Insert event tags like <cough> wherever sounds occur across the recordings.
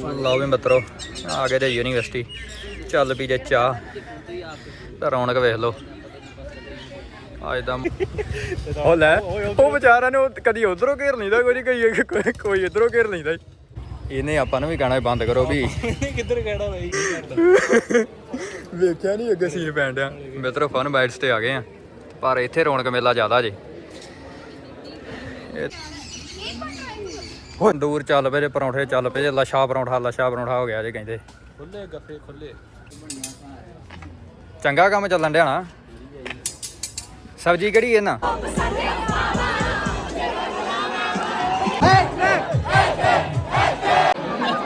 ਲਓ ਵੀ ਮਿੱਤਰੋ ਆ ਗਏ ਜੇ ਯੂਨੀਵਰਸਿਟੀ। ਚੱਲ ਪੀ ਜੇ ਚਾਹ। ਤਾਂ ਰੌਣਕ ਵੇਖ ਲਓ। ਅੱਜ ਦਾ ਉਹ ਲੈ ਉਹ ਵਿਚਾਰਾ ਨੇ ਉਹ ਕਦੀ ਉਧਰੋਂ ਘੇਰ ਲੈਂਦਾ ਕੋਈ ਕੋਈ ਕੋਈ ਇਧਰੋਂ ਘੇਰ ਲੈਂਦਾ ਇਹਨੇ ਆਪਾਂ ਨੂੰ ਵੀ ਕਹਿਣਾ ਬੰਦ ਕਰੋ ਵੀ। ਕਿੱਧਰ ਕਹਿਣਾ ਬਾਈ ਵੇਖਿਆ ਨਹੀਂ ਅੱਗੇ ਸੀਨ ਪੈਣ ਡਿਆ। ਮਿੱਤਰੋ ਫਨ ਬਾਈਟਸ ਤੇ ਆ ਗਏ ਆ। ਪਰ ਇੱਥੇ ਰੌਣਕ ਮੇਲਾ ਜ਼ਿਆਦਾ ਜੇ। ਇਹ ਹੁਣ ਦੂਰ ਚੱਲ ਪਏ ਜੇ ਪਰੌਂਠੇ ਚੱਲ ਪਏ ਜੇ ਲਸ਼ਾ ਪਰੌਂਠਾ ਲਸ਼ਾ ਪਰੌਂਠਾ ਹੋ ਗਿਆ ਜੇ ਕਹਿੰਦੇ। ਖੁੱਲੇ ਗੱਫੇ ਖੁੱਲੇ। ਚੰਗਾ ਕੰਮ ਚੱਲਣ ਡਿਆ ਨਾ। ਸਬਜੀ ਕਿਹੜੀ ਇਹਨਾਂ?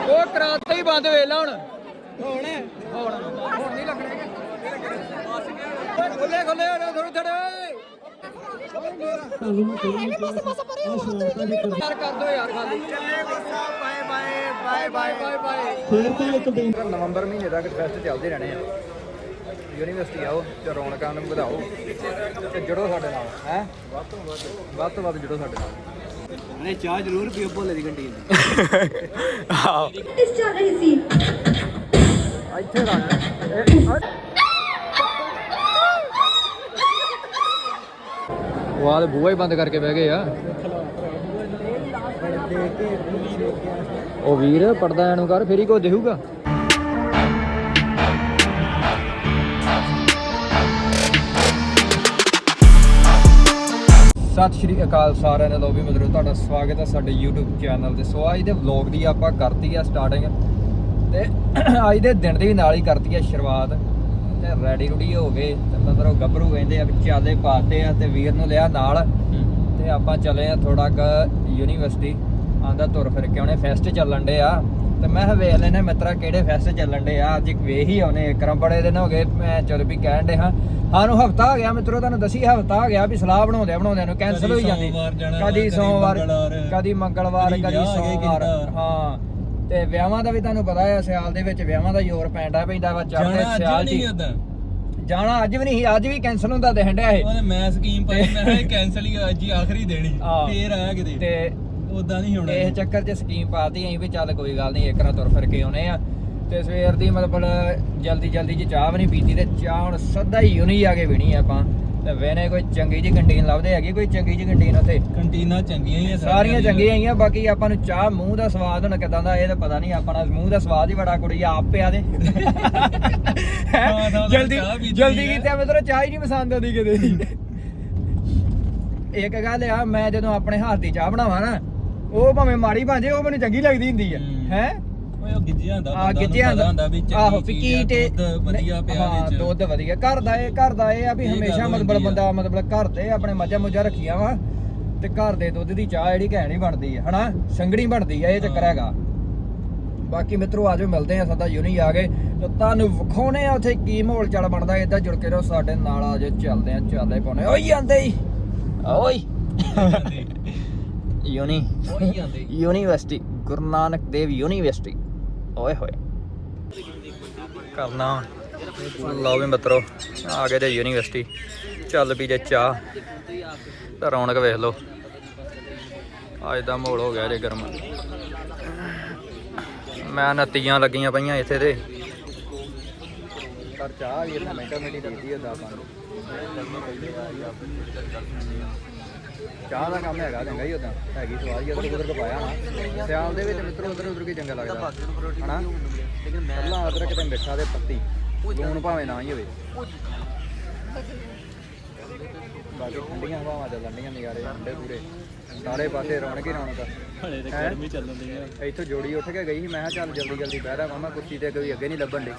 ਉਹ ਕਰਾਤਾ ਹੀ ਬੰਦ ਵੇਲਾ ਹੁਣ ਹੁਣ। ਹੁਣ। ਹੁਣ ਨਹੀਂ ਲੱਗਣੇ। ਖੁੱਲੇ ਖੁੱਲੇ ਥੋੜੇ ਥੋੜੇ ਯਾਰ ਕਰ ਦੋ ਯਾਰ ਖਾਲੀ bye bye bye bye bye bye ਫੇਰ ਤਾਂ ਇੱਕ ਦਿਨ ਨਵੰਬਰ ਮਹੀਨੇ ਤੱਕ ਫੈਸਟ ਚੱਲਦੇ ਰਹਿਣੇ ਆ। ਯੂਨੀਵਰਸਿਟੀ ਆਓ ਤੇ ਰੌਣਕਾਂ ਨੂੰ ਵਧਾਓ ਤੇ ਜੁੜੋ ਸਾਡੇ ਨਾਲ ਹੈ? ਵੱਧ ਤੋਂ ਵੱਧ ਵੱਧ ਤੋਂ ਵੱਧ ਜੁੜੋ ਸਾਡੇ ਨਾਲ। ਨਹੀਂ ਚਾਹ ਜ਼ਰੂਰ ਪੀਓ ਭੋਲੇ ਦੀ ਕੰਟੀਨ ਆਓ ਇਸ ਚੱਲ ਰਹੀ ਸੀ। ਇੱਥੇ ਰੱਖ। ਉਹ ਬੂਹਾ ਹੀ ਬੰਦ ਕਰਕੇ ਬਹਿ ਗਏ ਆ। ਉਹ ਵੀਰ, ਪਰਦਾ ਐਨੂੰ ਕਰ, ਫੇਰ ਹੀ ਕੋ ਦੇਹੂਗਾ ਸਤਿ ਸ਼੍ਰੀ ਅਕਾਲ ਸਾਰਿਆਂ ਦਾ ਲੋ ਵੀ ਮਤਲਬ ਤੁਹਾਡਾ ਸਵਾਗਤ ਹੈ ਸਾਡੇ YouTube ਚੈਨਲ ਤੇ। ਸੋ ਅੱਜ ਦੇ ਵਲੌਗ ਦੀ ਆਪਾਂ ਕਰਤੀ ਆ ਸਟਾਰਟਿੰਗ ਤੇ, ਅੱਜ ਦੇ ਦਿਨ ਦੇ ਨਾਲ ਹੀ ਕਰਤੀ ਆ ਸ਼ੁਰੂਆਤ। ਤੇ ਰੈਡੀ ਰੁਡੀ ਹੋ ਗਏ ਤੇ ਮਤਲਬ ਗੱਭਰੂ ਕਹਿੰਦੇ ਆ ਵੀ ਚਾਲੇ ਪਾਤੇ ਆ ਤੇ ਵੀਰ ਨੂੰ ਲਿਆ ਨਾਲ। ਤੇ ਆਪਾਂ ਚੱਲੇ ਆ ਥੋੜਾ ਕ ਯੂਨੀਵਰਸਿਟੀ ਆਂਦਾ ਤੁਰ ਫਿਰ ਕੇ ਉਹਨੇ ਫੈਸਟ ਚੱਲਣ ਡੇ ਆ। ਤੇ ਮੈਂ ਵੇਖ ਲੈਨੇ ਮਿੱਤਰਾ ਕਿਹੜੇ ਫੈਸਟ ਚੱਲਣ ਡੇ ਆ। ਅੱਜ ਵੇਖ ਹੀ ਆਉਨੇ ਕਰਮ ਬੜੇ ਦਿਨ ਹੋ ਗਏ ਮੈਂ ਚਲ ਵੀ ਕਹਿਣ ਡੇ ਹਾਂ। ਸਾਨੂੰ ਹਫਤਾ ਹੋ ਗਿਆ ਮਿੱਤਰੋ ਤੁਹਾਨੂੰ ਦਸੀ ਹਫਤਾ ਹੋ ਗਿਆ ਵੀ ਸਲਾਹ ਬਣਾਉਂਦੇ ਬਣਾਉਂਦੇ ਨੂੰ ਕੈਨਸਲ ਹੋਈ ਜਾਂਦੀ। ਕਦੀ ਸੋਮਵਾਰ ਕਦੀ ਮੰਗਲਵਾਰ ਕਦੀ ਸੋਮਵਾਰ। ਹਾਂ। ਤੇ ਵਿਆਹਾਂ ਦਾ ਵੀ ਤੁਹਾਨੂੰ ਪਤਾ ਹੈ ਸਿਆਲ ਦੇ ਵਿੱਚ ਵਿਆਹਾਂ ਦਾ ਜ਼ੋਰ ਪੈਂਦਾ ਪੈਂਦਾ ਵਾ ਚੜ੍ਹਦੇ ਸਿਆਲ ਜੀ ਜਾਣਾ ਅੱਜ ਵੀ ਨਹੀਂ ਅੱਜ ਵੀ ਕੈਨਸਲ ਹੁੰਦਾ ਦੇਖਣ ਡਿਆ ਇਹ। ਉਹਨੇ ਮੈਂ ਸਕੀਮ ਪਾਈ ਮੈਂ ਕੈਨਸਲ ਹੀ ਅੱਜ ਹੀ ਆਖਰੀ ਦੇਣੀ। ਫੇਰ ਆਇਆ ਕਿਤੇ। ਤੇ ਉਦਾਂ ਨਹੀਂ ਹੋਣਾ ਇਸ ਚੱਕਰ 'ਚ ਸਕੀਮ ਪਾਤੀ ਅਸੀਂ ਵੀ ਚੱਲ ਕੋਈ ਗੱਲ ਨਹੀਂ ਇੱਕ ਨਾ ਤੁਰ ਫਿਰ ਕੇ ਆਉਨੇ ਆ। ਤੇ ਸਵੇਰ ਦੀ ਮਤਲਬ ਜਲਦੀ ਜਲਦੀ ਚ ਚਾਹ ਵੀ ਨਹੀਂ ਪੀਤੀ ਤੇ ਚਾਹ ਹੁਣ ਸਦਾ ਹੀ ਉਨੀ ਆ ਕੇ ਪੀਣੀ ਆਪਾਂ। ਤੇ ਵੇਨੇ ਕੋਈ ਚੰਗੀ ਜੀ ਕੰਟੀਨ ਲੱਭਦੇ ਹੈਗੀ ਕੋਈ ਚੰਗੀ ਜੀ ਕੰਟੀਨ ਉੱਥੇ ਕੰਟੀਨਾਂ ਚੰਗੀਆਂ ਹੀ ਆ ਸਾਰੀਆਂ। ਚੰਗੀਆਂ ਆਈਆਂ ਬਾਕੀ ਆਪਾਂ ਨੂੰ ਚਾਹ ਮੂੰਹ ਦਾ ਸਵਾਦ ਹੁਣ ਕਿਦਾਂ ਦਾ ਇਹ ਤਾਂ ਪਤਾ ਨਹੀਂ ਆਪਣਾ ਮੂੰਹ ਦਾ ਸਵਾਦ ਹੀ ਬੜਾ ਕੁੜੀ ਆਪ ਪਿਆ ਦੇ ਹਾਂ, ਜਲਦੀ ਜਲਦੀ ਹੈ। ਕੀਤਾ ਮੈਨੂੰ ਚਾਹ ਹੀ ਨਹੀਂ ਪਸੰਦ ਆਉਂਦੀ ਕਿਤੇ ਦੀ ਇੱਕ ਗੱਲ ਆ ਮੈਂ ਜਦੋਂ ਆਪਣੇ ਹੱਥ ਦੀ ਚਾਹ ਬਣਾਵਾਂ ਨਾ ਉਹ ਭਾਵੇਂ ਮਾੜੀ ਭਾਂਜੇ ਉਹ ਮੈਨੂੰ ਚੰਗੀ ਲੱਗਦੀ ਹੁੰਦੀ ਆ ਹੂੰ। ਹੈ ਓਏ ਉਹ ਗਿੱਜਿਆ ਹੁੰਦਾ ਆ ਗਿੱਜਿਆ ਹੁੰਦਾ ਵੀ ਆਹੋ ਕੀ ਤੇ ਵਧੀਆ ਪਿਆ ਹਾਂ ਵਿੱਚ। ਦੁੱਧ ਵਧੀਆ। ਘਰ ਦਾ ਇਹ ਘਰ ਦਾ ਇਹ ਆ ਵੀ ਹਮੇਸ਼ਾ ਮਤਲਬ। ਬੰਦਾ ਮਤਲਬ ਘਰ ਦੇ ਆਪਣੇ ਮੱਝਾਂ ਮੁੱਝਾਂ ਰੱਖੀਆਂ ਵਾ ਤੇ ਘਰ ਦੇ ਦੁੱਧ ਦੀ ਚਾਹ ਜਿਹੜੀ ਘੈਂਟ ਹੀ ਬਣਦੀ ਹੈ ਹਨਾ? ਸੰਗਣੀ ਬਣਦੀ ਆ ਇਹ ਚੱਕਰ ਹਾਂ। ਹੈਗਾ। ਬਾਕੀ ਮਿੱਤਰੋ ਆਜੋ ਮਿਲਦੇ ਆ ਸਦਾ ਯੂਨੀ ਆ ਗਏ ਤੇ ਤੁਹਾਨੂੰ ਵਿਖਾਉਣੇ ਆ ਉੱਥੇ ਕੀ ਮਾਹੌਲ ਚੱਲ ਬਣਦਾ ਏਦਾਂ ਜੁੜ ਕੇ ਰਹੋ ਸਾਡੇ ਨਾਲ ਆਜੋ ਚੱਲਦੇ ਆ ਚੱਲਦੇ ਪਾਉਣੇ ਓਏ ਆਂਦੇ ਹੀ। ਓਏ। ਯੂਨੀ ਜਾਂਦੇ ਯੂਨੀਵਰਸਿਟੀ ਗੁਰੂ ਨਾਨਕ ਦੇਵ ਯੂਨੀਵਰਸਿਟੀ। ਓਏ ਹੋਏ। ਕਰਨਾ ਲਓ ਵੀ ਮਿੱਤਰੋ, ਆ ਗਏ ਜੇ ਯੂਨੀਵਰਸਿਟੀ। ਚੱਲ ਪੀ ਜੇ ਚਾਹ। ਤਾਂ ਰੌਣਕ ਵੇਖ ਲਓ। ਅੱਜ ਦਾ ਮਾਹੌਲ ਹੋ ਗਿਆ ਜੇ ਗਰਮ। ਮੈਂ ਨੱਤੀਆਂ ਲੱਗੀਆਂ ਪਈਆਂ ਇੱਥੇ ਤੇ। ਪਰ ਚਾਹ ਵੀ ਇੱਥੇ ਮਿੰਟੋ ਮਿੰਟੀ ਦਿੰਦੀ ਹੈ ਦਾਪਾਂ ਚਾਹ ਦਾ ਕੰਮ ਹੈਗਾ ਚੰਗਾ ਹੀ ਉਦਾਂ ਹੈਗੀ ਸਵਾਦ ਹੀ ਉਧਰ ਉਧਰ ਪਾਇਆ ਨਾ। ਸਿਆਲ ਦੇ ਵਿੱਚ ਮਿੱਤਰੋ ਉਧਰ ਉਧਰ ਕੀ ਚੰਗਾ ਲੱਗਦਾ। ਹਨਾ? ਲੇਕਿਨ ਪਹਿਲਾਂ ਅਦਰਕ ਤੇ ਮਿੱਠਾ ਦੇ ਪੱਤੀ। ਲੂਣ ਭਾਵੇਂ ਨਾ ਹੀ ਹੋਵੇ। ਬਾਕੀ ਠੰਡੀਆਂ ਹਵਾਵਾਂ ਚੱਲਣੀਆਂ ਨਜ਼ਾਰੇ ਠੰਡੇ ਪੂਰੇ। ਸਾਰੇ ਪਾਸੇ ਰੌਣਕ ਹੀ ਰੌਣਕ ਹਲੇ ਤੇ ਹੈਂ? ਗਰਮੀ ਚੱਲਣ ਦੀ ਆ। ਇੱਥੋਂ ਜੋੜੀ ਉੱਠ ਕੇ ਗਈ ਸੀ ਮੈਂ ਕਿਹਾ ਚੱਲ ਜਲਦੀ ਜਲਦੀ ਬਹਿ ਰਾ ਮਾਮਾ ਕੁਰਸੀ ਤੇ ਕੋਈ ਅੱਗੇ ਨਹੀਂ ਲੱਭਣ ਦੇ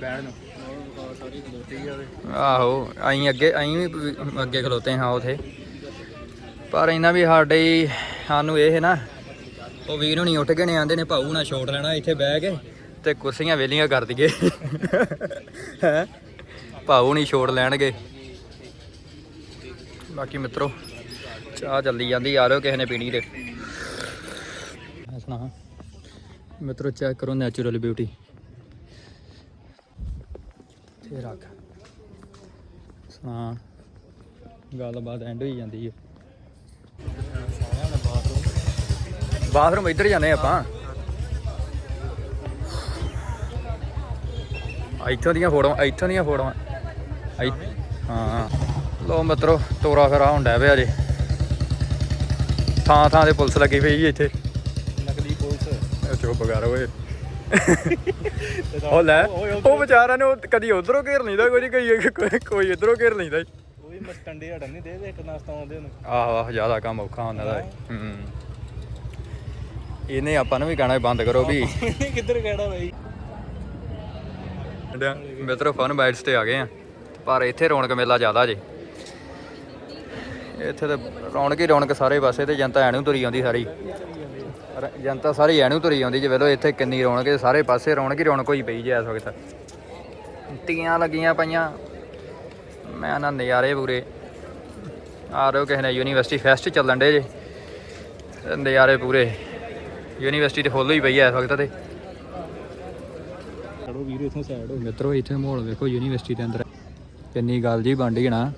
ਬਹਿਣ ਨੂੰ। ਸਾਰੀ ਖਲੋਤੀ ਆ ਆਹੋ ਅਸੀਂ ਅੱਗੇ ਅਸੀਂ ਵੀ ਅੱਗੇ ਖਲੋਤੇ ਹਾਂ ਉਥੇ। ਪਰ ਇਹਨਾਂ ਵੀ ਸਾਡੇ ਸਾਨੂੰ ਇਹ ਹੈ ਨਾ, ਉਹ ਵੀਰ ਹੁਣੀ ਉੱਠ ਕੇ ਨੇ, ਆਂਦੇ ਨੇ ਭਾਊ ਨਾ ਛੋਟ ਲੈਣਾ, ਇੱਥੇ ਬਹਿ ਕੇ ਤੇ ਕੁਰਸੀਆਂ ਵੇਲੀਆਂ ਕਰ ਦਈਏ। ਹੈ? ਭਾਊ ਨਹੀਂ ਛੋੜ ਲੈਣਗੇ। ਬਾਕੀ ਮਿੱਤਰੋ, ਚਾਹ ਜਲਦੀ ਜਾਂਦੀ, ਆ ਲਓ ਕਿਸੇ ਨੇ ਪੀਣੀ ਤੇ। ਸੁਣਾ ਮਿੱਤਰੋ ਚੈੱਕ ਕਰੋ ਨੈਚੁਰਲ ਬਿਊਟੀ ਤੇ ਰੱਖ। ਸੁਣਾ, ਗੱਲਬਾਤ ਐਂਡ ਹੋਈ ਜਾਂਦੀ ਹੈ। ਬਾਥਰੂਮ ਇੱਧਰ ਜਾਂਦੇ ਆਪਾਂ। ਇੱਥੋਂ ਦੀਆਂ ਫੋਟੋਆਂ ਇੱਥੋਂ ਦੀਆਂ ਫੋਟੋਆਂ। ਹਾਂ। ਲੋ ਮਿੱਤਰੋ ਤੋਰਾ ਫੇਰਾ ਹੁੰਦਾ ਪਿਆ ਜੇ ਥਾਂ ਥਾਂ ਤੇ ਪੁਲਿਸ ਲੱਗੀ ਪਈ ਇੱਥੇ। ਨਕਲੀ ਪੁਲਿਸ। ਚੁੱਪ ਕਰ ਓਏ। ਉਹ ਲੈ ਉਹ ਵਿਚਾਰਾ ਨੇ ਉਹ ਕਦੀ ਉਧਰੋਂ ਘੇਰ ਲੈਂਦਾ ਕੋਈ ਕੋਈ ਕੋਈ- ਕੋਈ ਇਧਰੋਂ ਘੇਰ ਲੈਂਦਾ ਈ। ਉਹ ਵੀ ਮਸਟੰਡੇ ਹਟਣ ਨਹੀਂ ਦੇ ਇੱਕ ਨਾਸਤਾ ਆਉਂਦੇ ਨੂੰ ਆਹੋ ਆਹ ਜ਼ਿਆਦਾ ਕੰਮ ਔਖਾ ਹੁੰਦਾ ਦਾ ਹੂੰ। ਇਹਨੇ ਆਪਾਂ ਨੂੰ ਵੀ ਕਹਿਣਾ ਬੰਦ ਕਰੋ ਵੀ। ਕਿੱਧਰ ਕਿਹੜਾ ਬਾਈ? ਮਿੱਤਰੋ ਫਨ ਬਾਈਟਸ ਤੇ ਆ ਗਏ ਆ। ਪਰ ਇੱਥੇ ਰੌਣਕ ਮੇਲਾ ਜ਼ਿਆਦਾ ਜੇ। ਇੱਥੇ ਤੇ ਰੌਣਕ ਹੀ ਰੌਣਕ ਸਾਰੇ ਪਾਸੇ ਤੇ ਜਨਤਾ ਐਨੂੰ ਤੁਰੀ ਆਉਂਦੀ ਸਾਰੀ। ਜਨਤਾ ਸਾਰੀ ਐਨੂੰ ਤੁਰੀ ਆਉਂਦੀ ਜੇ ਵੇਲੋ ਇੱਥੇ ਕਿੰਨੀ ਰੌਣਕ ਸਾਰੇ ਪਾਸੇ ਰੌਣਕ ਹੀ ਰੌਣਕ ਹੋਈ ਪਈ ਜੇ ਇਸ ਵਕਤ। ਤੀਆਂ ਲੱਗੀਆਂ ਪਈਆਂ। ਮੈਂ ਨਾ ਨਜ਼ਾਰੇ ਪੂਰੇ। ਆ ਰਹੇ ਹੋ ਕਿਸੇ ਨੇ ਯੂਨੀਵਰਸਿਟੀ ਫੈਸਟ ਚੱਲਣ ਡੇ ਜੇ। ਨਜ਼ਾਰੇ ਪੂਰੇ। ਯੂਨੀਵਰਸਿਟੀ ਤੇ ਫੁੱਲ ਹੋਈ ਪਈ ਐ ਇਸ ਵਕਤ ਤੇ। ਖੜੋ ਵੀਰ ਇਥੋਂ ਸਾਈਡ ਹੋ ਮਿੱਤਰੋ ਇੱਥੇ ਮਾਹੌਲ ਵੇਖੋ ਯੂਨੀਵਰਸਿਟੀ ਦੇ ਅੰਦਰ। ਕਿੰਨੀ ਗੱਲ ਜੀ ਬਣ ਹੈ ਨਾ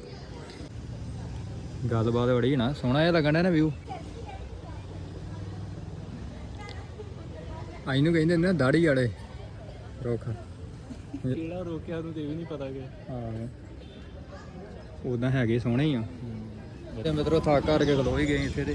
ਗੱਲਬਾਤ ਬੜੀ ਹੈ ਨਾ ਸੋਹਣਾ ਜਿਹਾ ਲੱਗਣ ਡਿਆ ਨਾ ਵਿਊ ਆਈ ਨੂੰ ਕਹਿੰਦੇ ਨੇ ਦਾੜੀ ਵਾਲੇ। ਰੁੱਖ। ਕਿਹੜਾ ਰੋਕਿਆ ਨੂੰ ਤੇ ਵੀ ਨਹੀਂ ਪਤਾ ਗਿਆ ਹਾਂ। ਉਦਾਂ ਹੈਗੇ ਸੋਹਣੇ ਹੀ ਆ। ਤੇ ਮਿੱਤਰੋ ਥੱਕ ਕਰਕੇ ਖਲੋ ਹੀ ਗਏ ਇੱਥੇ ਤੇ।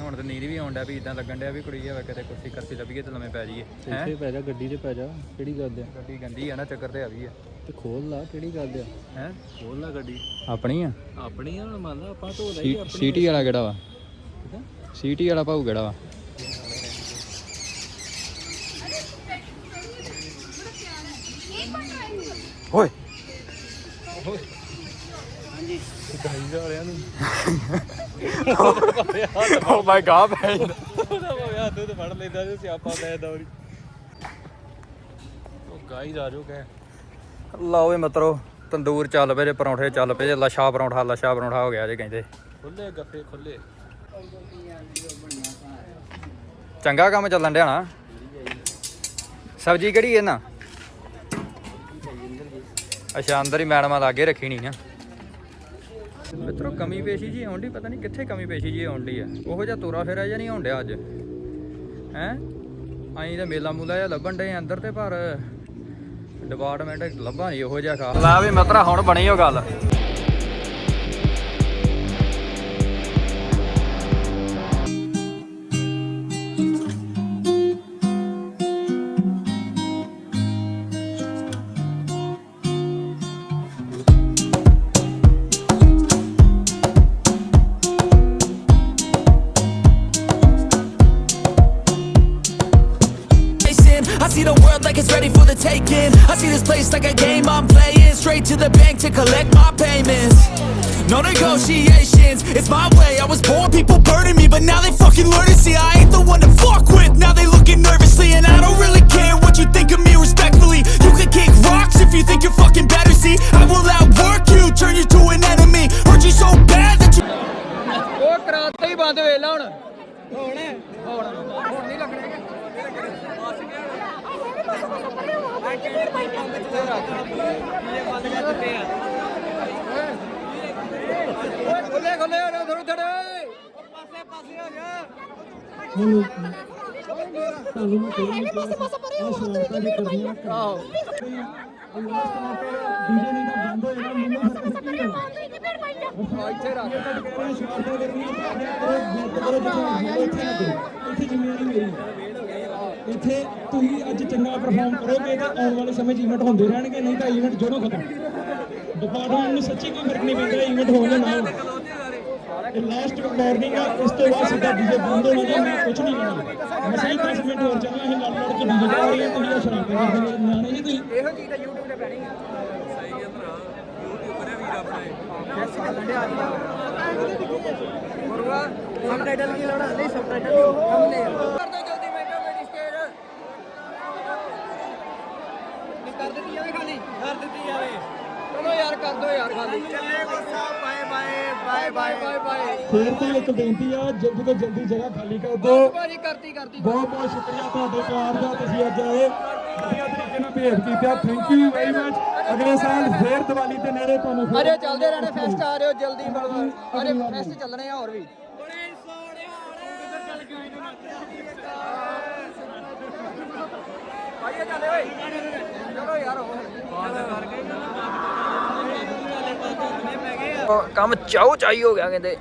ਹੁਣ ਤੇ ਨੀਂਦ ਵੀ ਆਉਣ ਡਿਆ ਵੀ ਇਦਾਂ ਲੱਗਣ ਡਿਆ ਵੀ ਕੁੜੀ ਆ ਕਿਤੇ ਕੁਰਸੀ ਕਰਸੀ ਲੱਭੀਏ ਤੇ ਲੰਮੇ ਪੈ ਜਾਈਏ। ਹੈ? ਇੱਥੇ ਪੈ ਜਾ ਗੱਡੀ ਤੇ ਪੈ ਜਾ ਕਿਹੜੀ ਗੱਲ ਆ? ਗੱਡੀ ਗੰਦੀ ਆ ਨਾ ਚੱਕਰ ਤੇ ਆ ਗਈ ਆ। ਤੇ ਖੋਲ ਲਾ ਕਿਹੜੀ ਗੱਲ ਆ? ਹੈ? ਖੋਲ ਲਾ ਗੱਡੀ। ਆਪਣੀ ਆ? ਆਪਣੀ ਆ ਹੁਣ ਮੰਨ ਲਾ ਆਪਾਂ ਧੋ ਲਈ ਸੀ- ਸੀਟੀ ਵਾਲਾ ਕਿਹੜਾ ਵਾ? ਸੀਟੀ ਵਾਲਾ ਭਾਊ ਕਿਹੜਾ ਵਾ? ਓਏ। ਵਾਲਿਆਂ ਨੂੰ ਓ ਮਾਈ ਗॉड ਭੈਣ ਉਹਦਾ ਭਾਵੇਂ ਹੱਥ ਤੇ ਫੜ ਲੈਂਦਾ ਤੇ ਸਿਆਪਾ ਪੈ ਦੌੜੀ ਉਹ ਗਾਈ ਜਾ ਜੋ ਕਹਿ ਲਓ ਵੀ ਮਿੱਤਰੋ ਤੰਦੂਰ ਚੱਲ ਪਏ ਜੇ ਪਰੌਂਠੇ ਚੱਲ ਪਏ ਜੇ ਲਛਾ ਪਰੌਂਠਾ ਲਛਾ ਪਰੌਂਠਾ ਹੋ ਗਿਆ ਜੇ ਕਹਿੰਦੇ। ਖੁੱਲੇ ਗੱਫੇ ਖੁੱਲੇ। ਚੰਗਾ ਕੰਮ ਚੱਲਣ ਡਿਆ ਨਾ। ਸਬਜ਼ੀ ਕਿਹੜੀ ਹੈ ਨਾ ਅੱਛਾ ਅੰਦਰ ਹੀ ਮੈਡਮਾਂ ਲਾਗੇ ਰੱਖੀ ਨਹੀਂ ਨਾ ਮਿੱਤਰੋ, ਕਮੀ ਪੇਸ਼ੀ ਜੀ ਆਉਂਦੀ, ਪਤਾ ਨਹੀਂ ਕਿੱਥੇ ਕਮੀ ਪੇਸ਼ੀ ਜੀ ਆਉਂਦੀ ਆ। ਉਹੋ ਜਿਹਾ ਤੋਰਾ ਫੇਰਾ ਜਿਹਾ ਨਹੀਂ ਆਉਂਦਿਆ ਅੱਜ। ਹੈ? ਆਈ ਤਾਂ ਮੇਲਾ ਮੂਲਾ ਜਿਹਾ ਲੱਭਣ ਡੇ ਅੰਦਰ ਤੇ, ਪਰ ਡਿਪਾਰਟਮੈਂਟ ਲੱਭਾ ਨਹੀਂ ਉਹੋ ਜਿਹਾ ਖਾ ਲੈ ਵੀ ਮਿੱਤਰਾ, ਹੁਣ ਬਣੀ ਉਹ ਗੱਲ। Taking. I see this place like a game I'm playing. Straight to the bank to collect my payments. No negotiations, it's my way. I was born, people burning me, but now they fucking learn to see I ain't the one to fuck with. Now they looking nervously, and I don't really care what you think of me respectfully. You can kick rocks if you think you're fucking better. See, I will outwork you, ਪਾਸੇ ਪਾਸੇ ਹੋ ਜਾ ਆਹੋ ਆ ਇੱਥੇ ਰੱਖ ਇੱਥੇ ਤੁਸੀਂ ਅੱਜ ਚੰਗਾ ਪਰਫਾਰਮ ਕਰੋਗੇ ਤਾਂ ਆਉਣ ਵਾਲੇ ਸਮੇਂ 'ਚ ਇਵੈਂਟ ਹੁੰਦੇ ਰਹਿਣਗੇ ਨਹੀਂ ਤਾਂ ਇਵੈਂਟ ਜਦੋਂ ਖਤਮ। ਡਿਪਾਰਟਮੈਂਟ ਨੂੰ ਸੱਚੀ ਕੋਈ ਫ਼ਰਕ ਨਹੀਂ ਪੈਂਦਾ ਇਵੈਂਟ ਹੋਣ ਜਾਂ ਨਾ ਹੋਣ ਲਾਸਟ ਵਾਰਨਿੰਗ ਆ, ਇਸ ਤੋਂ ਬਾਅਦ ਸਿੱਧਾ ਡੀਜੇ ਬੰਦ ਹੋਣਾ ਜਾਂ ਮੈਂ ਕੁਝ ਨਹੀਂ ਕਰਨਾ। ਮੈਂ ਸਹੀ 10 ਮਿੰਟ ਹੋਰ ਚੱਲਣਾ ਅਸੀਂ ਲੜ ਲੜ ਕੇ ਡੀਜੇ ਚਲਾ ਰਹੇ ਹਾਂ ਤੁਸੀਂ ਇਹ ਸ਼ਰਾਰਤਾਂ ਕਰਦੇ ਨੇ ਨਿਆਣੇ ਜੀ ਤੁਸੀਂ ਇਹੋ ਚੀਜ਼ ਤਾਂ YouTube ਤੇ ਪੈਣੀ ਆ। ਸਹੀ ਹੈ ਭਰਾ YouTube ਨੇ ਵੀਰ ਆਪਣੇ ਐਸ ਚੱਲਣ ਡਿਆ ਅੱਜ ਗੁਰੂਆ ਸਬਟਾਈਟਲ ਕੀ ਲਾਉਣਾ? ਨਹੀਂ ਸਬਟਾਈਟਲ ਕੰਮ ਲੈ ਕਰ ਦੋ ਜਲਦੀ ਮੈਂਟੋ ਮੇਰੀ ਸਟੇਜ ਨਹੀਂ ਕਰ ਦਿੱਤੀ ਜਾਵੇ ਖਾਲੀ? ਕਰ ਦਿੱਤੀ ਜਾਵੇ ਚਲੋ ਯਾਰ, ਕਰ ਦੋ ਯਾਰ, ਖਾਲੀ। ਫੇਰ ਤੋਂ ਇੱਕ ਬੇਨਤੀ ਆ ਜਲਦੀ ਤੋਂ ਜਲਦੀ ਜਗ੍ਹਾ ਖਾਲੀ ਕਰ ਦਿਓ। ਭਾਜੀ ਕਰਤੀ ਕਰਤੀ। ਬਹੁਤ ਬਹੁਤ ਸ਼ੁਕਰੀਆ ਤੁਹਾਡੇ ਪਿਆਰ ਦਾ ਤੁਸੀਂ ਅੱਜ ਆਏ। ਵਧੀਆ ਤਰੀਕੇ ਨਾਲ ਬਿਹੇਵ ਕੀਤਾ। ਥੈਂਕ ਯੂ ਵੈਰੀ ਮਚ ਅਗਲੇ ਸਾਲ ਫੇਰ ਦੀਵਾਲੀ ਦੇ ਨੇੜੇ ਤੁਹਾਨੂੰ ਫਿਰ ਅਰੇ ਚੱਲਦੇ ਰਹਿਣੇ ਫੈਸਟ ਆ ਰਹੇ ਹੋ ਜਲਦੀ ਬੜਵਾ ਅਰੇ ਫੈਸਟ ਚੱਲਣੇ ਆ ਹੋਰ ਵੀ। ਭਾਈ ਚੱਲੇ ਓਏ। ਚਲੋ ਯਾਰ ਉਹ ਕੰਮ ਚਾਉ ਚਾਈ ਹੋ ਗਿਆ ਕਹਿੰਦੇ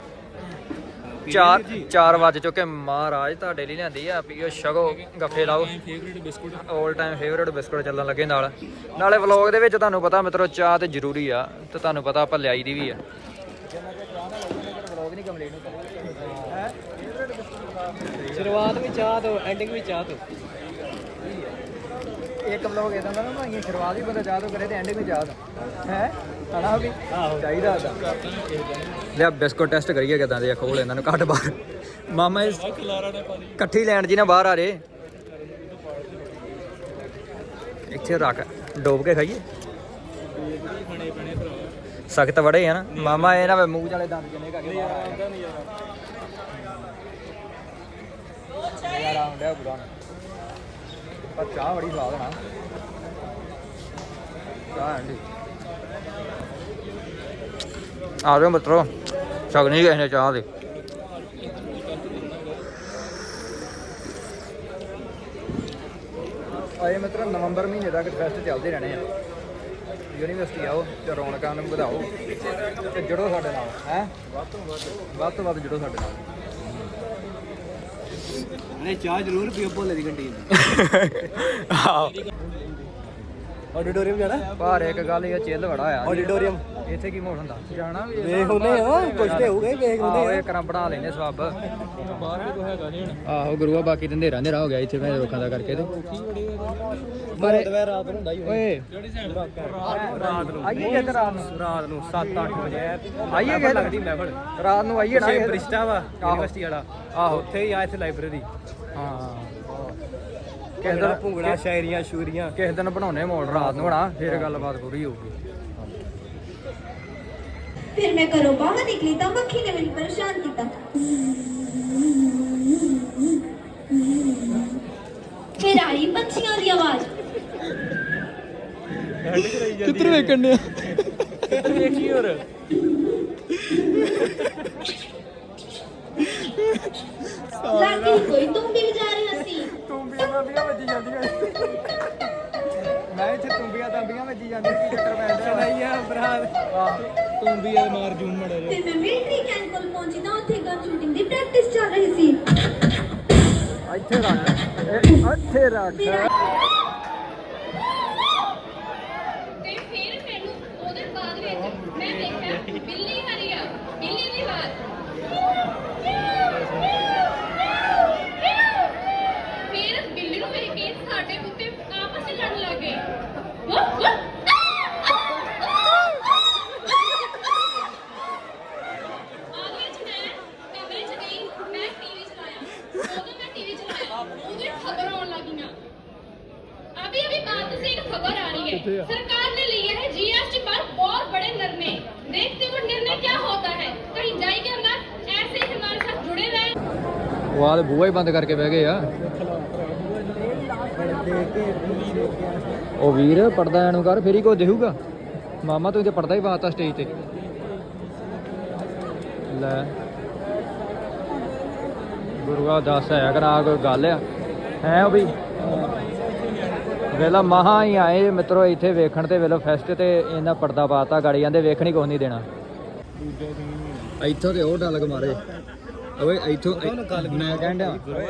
ਚਾਰ ਚਾਰ ਵੱਜ ਚੁੱਕੇ ਮਹਾਰਾਜ ਤੁਹਾਡੇ ਲਈ ਲਿਆਂਦੀ ਆ ਪੀਓ ਛਕੋ ਗੱਫੇ ਲਾਓ। Favourite biscuit 올 time favourite biscuit ਚੱਲਣ ਲੱਗੇ ਨਾਲ। ਨਾਲੇ ਵਲੌਗ ਦੇ ਵਿੱਚ ਤੁਹਾਨੂੰ ਪਤਾ ਮਿੱਤਰੋ ਚਾਹ ਤੇ ਜ਼ਰੂਰੀ ਆ ਤੇ ਤੁਹਾਨੂੰ ਪਤਾ ਆਪਾਂ ਲਿਆਈ ਦੀ ਵੀ ਆ। ਸ਼ੁਰੂਆਤ ਵੀ ਚਾਹ ਤੋਂ ਐਂਡਿੰਗ ਵੀ ਚਾਹ ਤੋਂ। ਇੱਕ ਵਲੌਗ ਇਦਾਂ ਦਾ ਨਾ ਭਾਈ ਸ਼ੁਰੂਆਤ ਵੀ ਬੰਦਾ ਚਾਹ ਤੋਂ ਕਰੇ ਤੇ ਐਂਡਿੰਗ ਵੀ ਚਾਹ ਹੈ? ਹਣਾ ਵੀ ਚਾਹੀਦਾ ਦਾ ਲਿਆ ਬਿਸਕੁਟ ਟੈਸਟ ਕਰੀਏ ਕਿਦਾਂ ਦੇ ਆ ਖੋਲ ਇਹਨਾਂ ਨੂੰ ਕੱਢ ਬਾਹਰ। ਮਾਮਾ ਇਸ ਇਕੱਠੀ ਲੈਣ ਜੀ ਨਾ ਬਾਹਰ ਆ ਰੇ ਇੱਥੇ ਰੱਖ ਡੋਬ ਕੇ ਖਾਈਏ। ਸਖਤ ਬੜੇ ਆ ਨਾ। ਮਾਮਾ ਇਹ ਨਾ ਮੂੰਹ ਵਾਲੇ ਦੰਦ ਕਿੰਨੇ ਕਰਕੇ ਬਾਹਰ ਆ ਆਉਂਦਾ ਨਹੀਂ ਯਾਰ ਯਾਰ ਆਉਂਦਾ ਬੁਰਾ ਪਰ ਚਾਹ ਬੜੀ ਸਵਾਦ ਨਾ। ਚਾਹ ਆਂਦੀ ਆ ਜਾਓ ਮਿੱਤਰੋ ਛਕਣੀ ਕਿਸੇ ਨੇ ਚਾਹ ਦੇ। ਆਏ ਮਿੱਤਰੋ, ਨਵੰਬਰ ਮਹੀਨੇ ਤੱਕ ਫੈਸਟ ਚੱਲਦੇ ਰਹਿਣੇ ਆ। ਯੂਨੀਵਰਸਿਟੀ ਆਓ ਤੇ ਰੌਣਕਾਂ ਨੂੰ ਵਧਾਓ। ਤੇ ਜੁੜੋ ਸਾਡੇ ਨਾਲ, ਹੈ? ਵੱਧ ਤੋਂ ਵੱਧ ਵੱਧ ਤੋਂ ਵੱਧ ਜੁੜੋ ਸਾਡੇ ਨਾਲ। ਨਹੀਂ ਚਾਹ ਜ਼ਰੂਰ ਪੀਓ ਭੋਲੇ ਦੀ ਕੰਟੀਨ ਆਹੋ। ਆਡੀਟੋਰੀਅਮ ਜਾਣਾ? ਪਰ ਇੱਕ ਗੱਲ ਇਹ ਚਿੱਲ ਬੜਾ ਆ। ਆਡੀਟੋਰੀਅਮ ਇੱਥੇ ਕੀ ਮੋੜ ਹੁੰਦਾ? ਜਾਣਾ ਵੀ ਵੇਖ ਉਹਨੇ ਆ ਕੁਛ ਤੇ ਹੋਊਗਾ ਹੀ ਵੇਖ ਆਹੋ ਇਹ ਕਰਾਂ ਬਣਾ ਲੈਨੇ ਸਵਾਬ। ਬਾਹਰ ਵੀ ਕੋ ਹੈਗਾ ਨਹੀਂ ਹੁਣ। ਆਹੋ ਗੁਰੂਆ ਬਾਕੀ ਤੇ ਹਨੇਰਾ ਹਨੇਰਾ ਹੋ ਗਿਆ ਇੱਥੇ ਮੈਂ ਰੋਕਾਂ ਦਾ ਕਰਕੇ ਤੇ। ਪਰ ਰਾਤ ਨੂੰ ਹੁੰਦਾ ਹੀ ਓਏ। ਕਿਹੜੀ ਸਾਈਡ ਰਾਤ ਨੂੰ। ਆਈਏ ਕਿਤੇ ਰਾਤ ਨੂੰ? ਰਾਤ ਨੂੰ 7-8 ਵਜੇ। ਆਈਏ ਕਿਤੇ ਲੱਗਦੀ ਮਹਿਫਲ ਰਾਤ ਨੂੰ ਆਈਏ ਨਾ ਕਿਸੇ- ਬ੍ਰਿਸ਼ਟਾ ਵਾ ਯੂਨੀਵਰਸਿਟੀ ਵਾਲਾ। ਆਹੋ ਉੱਥੇ ਹੀ ਆ ਇੱਥੇ ਲਾਇਬ੍ਰੇਰੀ ਹਾਂ। ਕਿਸੇ ਦਿਨ ਭੁੰਗੜਾ ਸ਼ਾਇਰੀਆਂ ਸ਼ੂਰੀਆਂ। ਕਿਸੇ ਦਿਨ ਬਣਾਉਣੇ ਮੋੜ ਰਾਤ ਨੂੰ ਹਣਾ ਫੇਰ ਗੱਲਬਾਤ ਪੂਰੀ ਹੋਊਗੀ। ਫਿਰ ਮੈਂ ਘਰੋਂ ਬਾਹਰ ਨਿਕਲੀ ਤਾਂ ਮੱਖੀ ਨੇ ਮੈਨੂੰ ਪਰੇਸ਼ਾਨ ਕੀਤਾ। ਫਿਰ ਆਈ ਪੰਛੀਆਂ ਦੀ ਆਵਾਜ਼। ਕਿੱਧਰ ਵੇਖਣ ਨੇ ਵੇਖੀ ਹੋਰ? ਲਾਗੀ ਕੋਈ ਤੁੰਬੀ ਵਜਾ ਰਿਹਾ ਸੀ ਤੁੰਬੀਆਂ ਤਾਂਬੀਆਂ ਵੱਜੀ ਜਾਂਦੀਆਂ ਮੈਂ ਇੱਥੇ ਤੁੰਬੀਆਂ ਤਾਂਬੀਆਂ ਵੱਜੀ ਜਾਂਦੀਆਂ ਕੀ ਚੱਕਰ ਪੈਂਦਾ? ਨਹੀਂ ਆ ਭਰਾ। ਤੂੰ ਮਾਰ ਮੜਾ ਮੈਂ ਮਿਲਟਰੀ ਕੈਂਪ ਕੋਲ ਪਹੁੰਚੀ ਤਾਂ ਉੱਥੇ ਗਨ ਸ਼ੂਟਿੰਗ ਦੀ ਪ੍ਰੈਕਟਿਸ ਚੱਲ ਰਹੀ ਸੀ। ਇੱਥੇ ਰੱਖ। ਇਹ ਇੱਥੇ ਰੱਖ। ਉਹ ਆ ਤੇ ਬੂਹਾ ਹੀ ਬੰਦ ਕਰਕੇ ਬਹਿ ਗਏ ਆ। ਉਹ ਵੀਰ, ਪਰਦਾ ਐਨੂੰ ਕਰ, ਫੇਰ ਹੀ ਕੋ ਦੇਹੂਗਾ ਮਾਮਾ, ਤੂੰ ਤੇ ਪਰਦਾ ਹੀ ਪਾਤਾ ਸਟੇਜ ਤੇ। ਲੈ। ਗੁਰੂਆ ਦੱਸ ਹੈ ਕਰਾ ਕੋਈ ਗੱਲ ਆ। ਹੈ ਉਹ ਵੀ? ਵੇਲਾ ਮਹਾ ਹੀ ਆਏ ਮਿੱਤਰੋ, ਇੱਥੇ ਵੇਖਣ ਤੇ ਵੇਲੋ ਫੈਸਟ ਤੇ ਇਹਨਾਂ ਪਰਦਾ ਪਾਤਾ ਗਾੜੀ ਜਾਂਦੇ ਵੇਖਣੀ ਕੁਛ ਨਹੀਂ ਦੇਣਾ। ਇੱਥੋਂ ਤੇ ਉਹ ਡਲਗ ਮਾਰੇ। ਓਏ ਇੱਥੋਂ ਮੈਂ ਕਹਿੰਦਾ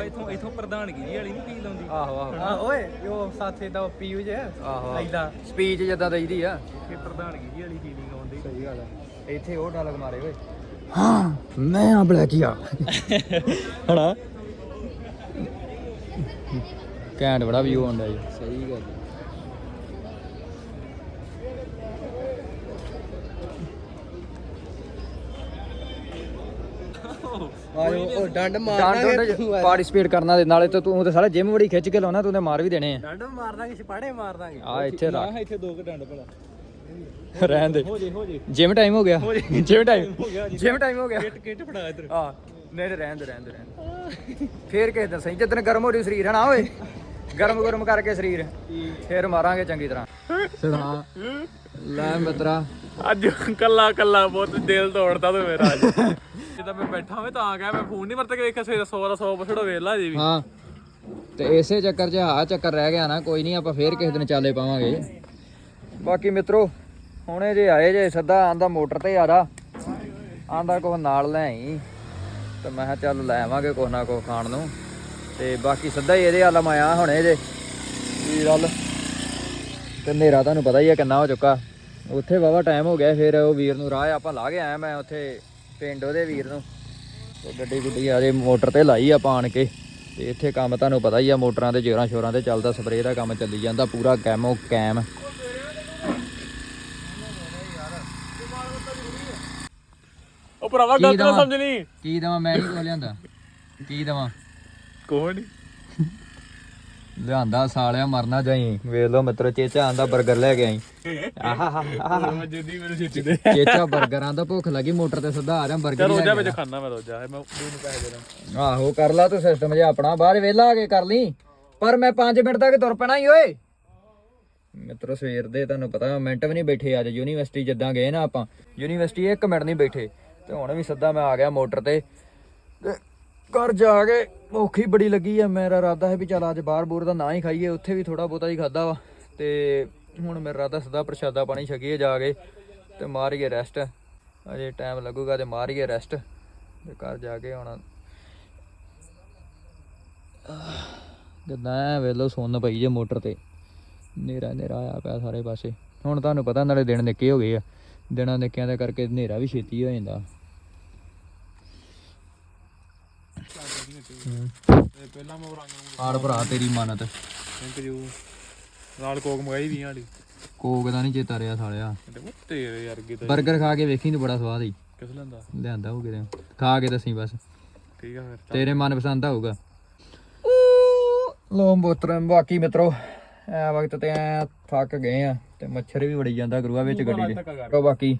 ਇਥੋਂ ਇਥੋਂ ਪ੍ਰਧਾਨਗੀ ਜੀ ਵਾਲੀ ਨਹੀਂ ਫੀਲ ਆਉਂਦੀ। ਆਹੋ ਆਹੋ। ਆ ਓਏ ਉਹ ਸਾਥੇ ਦਾ ਪੀਯੂ ਜੇ। ਆਹੋ ਐਦਾਂ ਸਪੀਚ ਜਿੱਦਾਂ ਦਈਦੀ ਆ। ਕਿ ਪ੍ਰਧਾਨਗੀ ਜੀ ਵਾਲੀ ਫੀਲਿੰਗ ਆਉਂਦੀ। ਸਹੀ ਗੱਲ ਹੈ ਇੱਥੇ ਉਹ ਡਾਲਗ ਮਾਰੇ ਓਏ। ਹਾਂ ਮੈਂ ਆ। ਬਲੈਕੀਆ ਹਣਾ ਕੈਂਡ ਬੜਾ ਵਿਊ ਆਉਂਦਾ ਜੀ। ਸਹੀ ਗੱਲ ਆਇਓ ਉਹ ਡੰਡ ਡਾਂਡ ਪਾਰਟਿਸਿਪੇਟ ਕਰਨਾ ਦੇ ਨਾਲੇ ਤਾਂ ਤੂੰ ਤੇ ਸਾਲਾ ਜਿਮ ਬੜੀ ਖਿੱਚ ਕੇ ਲਾਉਣਾ ਤੂੰ ਤੇ ਮਾਰ ਵੀ ਦੇਣੇ ਆ। ਡੰਡ ਮਾਰ ਦਾਂਗੇ ਛਪਾੜੇ ਮਾਰ ਦਾਂਗੇ। ਆ ਇੱਥੇ ਰੱਖ। ਇੱਥੇ ਦੋ ਕੁ ਡੰਡ ਭਲਾ। ਰਹਿਣ ਦੇ। ਹੋ ਜੇ ਹੋ ਜੇ। ਜਿਮ ਟਾਈਮ ਹੋ ਗਿਆ। ਜਿਮ ਟਾਈਮ ਹੋ ਗਿਆ ਜੀ। ਜਿਮ ਟਾਈਮ ਹੋ ਗਿਆ। ਕਿਟ ਕਿਟ ਫੜਾ ਇਧਰ। ਆ ਨਹੀਂ ਤੇ ਰਹਿਣ ਦੇ ਰਹਿਣ ਦੇ ਰਹਿਣ ਦੇ। ਫੇਰ ਕਿਸੇ ਦਿਨ ਸਹੀ ਜਦੋਂ ਗਰਮ ਹੋ ਰਹੀ ਸਰੀਰ ਹੈ ਨਾ ਓਏ? ਗਰਮ ਗਰਮ ਕਰਕੇ ਸਰੀਰ। ਫੇਰ ਮਾਰਾਂਗੇ ਚੰਗੀ ਤਰ੍ਹਾਂ। ਸੁਣਾ ਲੈ ਮਿੱਤਰਾ। ਅੱਜ ਕੱਲਾ ਕੱਲਾ ਬਹੁਤ ਦਿਲ ਤੋੜਦਾ ਤੂੰ ਮੇਰਾ ਅੱਜ। <laughs> ਜਦੋਂ ਮੈਂ ਬੈਠਾ ਹੋਵੇ ਤਾਂ ਗਿਆ ਮੈਂ ਫੋਨ ਨਹੀਂ ਵਰਤ ਕੇ ਵੇਖਿਆ ਸਵੇਰੇ 100 ਦਾ 100 ਪਛੜੋ ਵੇਲਾ ਜੀ ਵੀ। ਹਾਂ। ਤੇ ਇਸੇ ਚੱਕਰ 'ਚ ਆਹ ਚੱਕਰ ਰਹਿ ਗਿਆ ਨਾ ਕੋਈ ਨਹੀਂ ਆਪਾਂ ਫੇਰ ਕਿਸੇ ਦਿਨ ਚਾਲੇ ਪਾਵਾਂਗੇ। ਬਾਕੀ ਮਿੱਤਰੋ ਹੁਣੇ ਜੇ ਆਏ ਜੇ ਸੱਦਾ ਆਂਦਾ ਮੋਟਰ ਤੇ ਆ ਜਾ ਆਂਦਾ ਕੋ ਨਾਲ ਲੈ ਆਈ। ਤੇ ਮੈਂ ਕਿਹਾ ਚੱਲ ਲੈ ਆਵਾਂਗੇ ਕੁਛ ਨਾ ਕੁਛ ਖਾਣ ਨੂੰ। ਤੇ ਬਾਕੀ ਸਿੱਧਾ ਹੀ ਇਹਦੇ ਹੱਲ ਆਇਆ ਹੁਣੇ ਜੇ ਵੀਰ ਹੱਲ ਤੇ ਹਨੇਰਾ ਤੁਹਾਨੂੰ ਪਤਾ ਹੀ ਹੈ ਕਿੰਨਾ ਹੋ ਚੁੱਕਾ। ਉੱਥੇ ਵਾਵਾ ਟਾਈਮ ਹੋ ਗਿਆ ਫਿਰ ਉਹ ਵੀਰ ਨੂੰ ਰਾਹ ਆਪਾਂ ਲਾ ਕੇ ਆਇਆ ਮੈਂ ਉੱਥੇ ਪਿੰਡ ਉਹਦੇ ਵੀਰ ਨੂੰ। ਤੇ ਗੱਡੀ ਗੁੱਡੀ ਆ ਜੇ ਮੋਟਰ ਤੇ ਲਾਈ ਆਪਾਂ ਆਣ ਕੇ। ਤੇ ਇੱਥੇ ਕੰਮ ਤੁਹਾਨੂੰ ਪਤਾ ਹੀ ਆ ਮੋਟਰਾਂ ਦੇ ਜੋਰਾਂ ਸ਼ੋਰਾਂ ਤੇ ਚੱਲਦਾ ਸਪਰੇਅ ਦਾ ਕੰਮ ਚੱਲੀ ਜਾਂਦਾ ਪੂਰਾ ਕੈਮੋ ਕੈਮ। ਉਹ ਭਰਾਵਾ ਨਾ ਦਵਾਂ? ਸਮਝ ਲਈ। ਕੀ ਦਵਾਂ? ਮੈਂ ਨਹੀਂ ਕੋ ਲਿਆਂਦਾ। ਕੀ ਦਵਾਂ? ਕੋਣ ਲਿਆਂਦਾ ਸਾਲਿਆ ਮਰਨਾ ਜਾਈ। ਵੇਖ ਲੋ ਮਿੱਤਰੋ ਚੇਚਾ ਆਂਦਾ 버ਗਰ ਲੈ ਕੇ ਆਈ। ਆਹਾ ਜਦੀ ਮੈਨੂੰ ਛਿੱਚਦੇ ਚੇਚਾ 버ਗਰਾਂ ਦਾ ਭੁੱਖ ਲੱਗੀ ਮੋਟਰ ਤੇ ਸਿੱਧਾ ਆ ਰਿਹਾ 버ਗਰ ਆਪਣਾ ਬਾਹਰ ਵੇਲਾ ਆ ਕੇ ਕਰ ਲਈ। ਪਰ ਮੈਂ 5 ਮਿੰਟ ਤੱਕ ਤੁਰ ਪੈਣਾ ਹੀ ਓਏ। ਮਿੱਤਰੋ ਸਵੇਰ ਦੇ ਤੁਹਾਨੂੰ ਪਤਾ ਮਿੰਟ ਵੀ ਨਹੀਂ ਬੈਠੇ ਅੱਜ ਯੂਨੀਵਰਸਿਟੀ ਜਿੱਦਾਂ ਗਏ ਨਾ ਆਪਾਂ। ਯੂਨੀਵਰਸਿਟੀ 1 ਮਿੰਟ ਨਹੀਂ ਬੈਠੇ ਤੇ ਹੁਣ ਵੀ ਸਿੱਧਾ ਮੈਂ ਆ ਗਿਆ ਮੋਟਰ ਤੇ। ਘਰ ਜਾ ਕੇ ਔਖੀ ਬੜੀ ਲੱਗੀ ਆ। ਮੇਰਾ ਇਰਾਦਾ ਹੈ ਵੀ ਚੱਲ ਅੱਜ ਬਾਹਰ ਬੂਰ ਦਾ ਨਾ ਹੀ ਖਾਈਏ, ਉੱਥੇ ਵੀ ਥੋੜਾ ਬਹੁਤਾ ਹੀ ਖਾਦਾ ਵਾ। ਤੇ ਹੁਣ ਮੇਰਾ ਇਰਾਦਾ ਸਦਾ ਪ੍ਰਸ਼ਾਦਾ ਪਾਣੀ ਛਕੀਏ ਜਾ ਕੇ ਤੇ ਮਾਰੀਏ ਰੈਸਟ ਅਜੇ ਟਾਈਮ ਲੱਗੂਗਾ ਤੇ ਮਾਰੀਏ ਰੈਸਟ ਤੇ ਘਰ ਜਾ ਕੇ ਹੁਣ ਕਿਦਾਂ ਵੇਲੋ ਸੁੰਨ ਪਈ ਜੇ ਮੋਟਰ ਤੇ। ਨੇਰਾ ਨੇਰਾ ਆਇਆ ਪਿਆ ਸਾਰੇ ਪਾਸੇ। ਹੁਣ ਤੁਹਾਨੂੰ ਪਤਾ ਨਾਲੇ ਦਿਨ ਨਿੱਕੇ ਹੋ ਗਏ ਆ। ਦਿਨਾਂ ਨਿੱਕਿਆਂ ਦੇ ਕਰਕੇ ਹਨੇਰਾ ਵੀ ਛੇਤੀ ਹੋ ਜਾਂਦਾ। ਤੇ ਪਹਿਲਾਂ ਮੈਂ ਉਹ ਰੰਗ ਨੂੰ ਆੜ ਭਰਾ ਤੇਰੀ ਮਾਨਤ। ਥੈਂਕ ਯੂ ਨਾਲ ਕੋਕ ਮਗਾਈ 20 ਵਾਲੀ ਕੋਕ ਦਾ ਨਹੀਂ ਚੇਤਾ ਰਿਹਾ ਸਾਲਿਆ। ਤੇਰੇ ਯਾਰ ਕਿਤੇ 버ਗਰ ਖਾ ਕੇ ਵੇਖੀ ਤੂੰ ਬੜਾ ਸਵਾਦ ਹੀ ਕਿਸ ਲੈਂਦਾ ਲਿਆਂਦਾ ਹੋ ਕਿਤੇ। ਖਾ ਕੇ ਦੱਸੀ ਬਸ। ਠੀਕ ਆ ਫਿਰ ਤੇਰੇ ਮਨ ਪਸੰਦ ਹੋਊਗਾ ਲੋ ਮੋਤਰ ਬਾਕੀ ਮਿੱਤਰੋ ਐ ਵਕਤ ਤੇ ਐ ਥੱਕ ਗਏ ਆ ਤੇ ਮੱਛਰ ਵੀ ਵੜੀ ਜਾਂਦਾ ਗੁਰੂਆ ਵਿੱਚ ਗੱਡੀ ਦੇ ਤੇ ਬਾਕੀ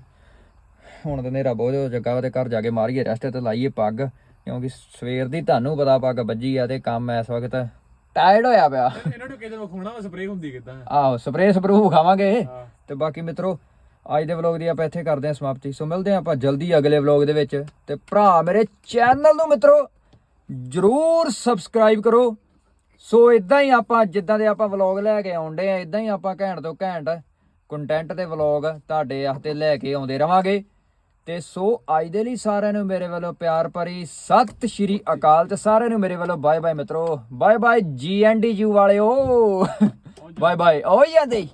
ਹੁਣ ਤੇ ਨੇਰਾ ਬਹੁਤ ਹੋ ਜੱਗਾ ਵਾ ਤੇ ਘਰ ਜਾ ਕੇ ਮਾਰੀਏ ਰੈਸਟ ਤੇ ਲਾਈਏ ਪੱਗ। ਕਿਉਂਕਿ ਸਵੇਰ ਦੀ ਤੁਹਾਨੂੰ ਪਤਾ ਪੱਗ ਵੱਜੀ ਆ ਤੇ ਕੰਮ ਇਸ ਵਕਤ ਟਾਇਰਡ ਹੋਇਆ ਪਿਆ। ਇਹਨਾਂ ਨੂੰ ਕਿਤੇ ਵਿਖਾਉਣਾ ਸਪਰੇਅ ਹੁੰਦੀ ਕਿਦਾਂ ਆਹੋ ਸਪਰੇ ਸਪਰੂ ਖਾਵਾਂਗੇ ਤੇ ਬਾਕੀ ਮਿੱਤਰੋ ਅੱਜ ਦੇ ਵਲੌਗ ਦੀ ਆਪਾਂ ਇੱਥੇ ਕਰਦੇ ਹਾਂ ਸਮਾਪਤੀ। ਸੋ ਮਿਲਦੇ ਹਾਂ ਆਪਾਂ ਜਲਦੀ ਅਗਲੇ ਵਲੌਗ ਦੇ ਵਿੱਚ। ਤੇ ਭਰਾ ਮੇਰੇ ਚੈਨਲ ਨੂੰ ਮਿੱਤਰੋ ਜਰੂਰ ਸਬਸਕ੍ਰਾਈਬ ਕਰੋ। ਸੋ ਇਦਾਂ ਹੀ ਆਪਾਂ ਜਿੱਦਾਂ ਦੇ ਆਪਾਂ ਵਲੌਗ ਲੈ ਕੇ ਆਉਂਦੇ ਆ ਇਦਾਂ ਹੀ ਆਪਾਂ ਘੈਂਟ ਤੋਂ ਘੈਂਟ ਕੰਟੈਂਟ ਤੇ ਵਲੌਗ ਤੁਹਾਡੇ ਵਾਸਤੇ ਲੈ ਕੇ ਆਉਂਦੇ ਰਵਾਂਗੇ। ਤੇ ਸੋ ਅੱਜ ਦੇ ਲਈ ਸਾਰਿਆਂ ਨੂੰ ਮੇਰੇ ਵੱਲੋਂ ਪਿਆਰ ਭਰੀ ਸਤਿ ਸ਼੍ਰੀ ਅਕਾਲ ਤੇ ਸਾਰਿਆਂ ਨੂੰ ਮੇਰੇ ਵੱਲੋਂ ਬਾਏ ਬਾਏ ਮਿੱਤਰੋ ਬਾਏ ਬਾਏ ਜੀ ਐਂਡ ਯੂ ਵਾਲਿਓ। ਬਾਏ ਬਾਏ ਓ ਜਾਂਦੇ।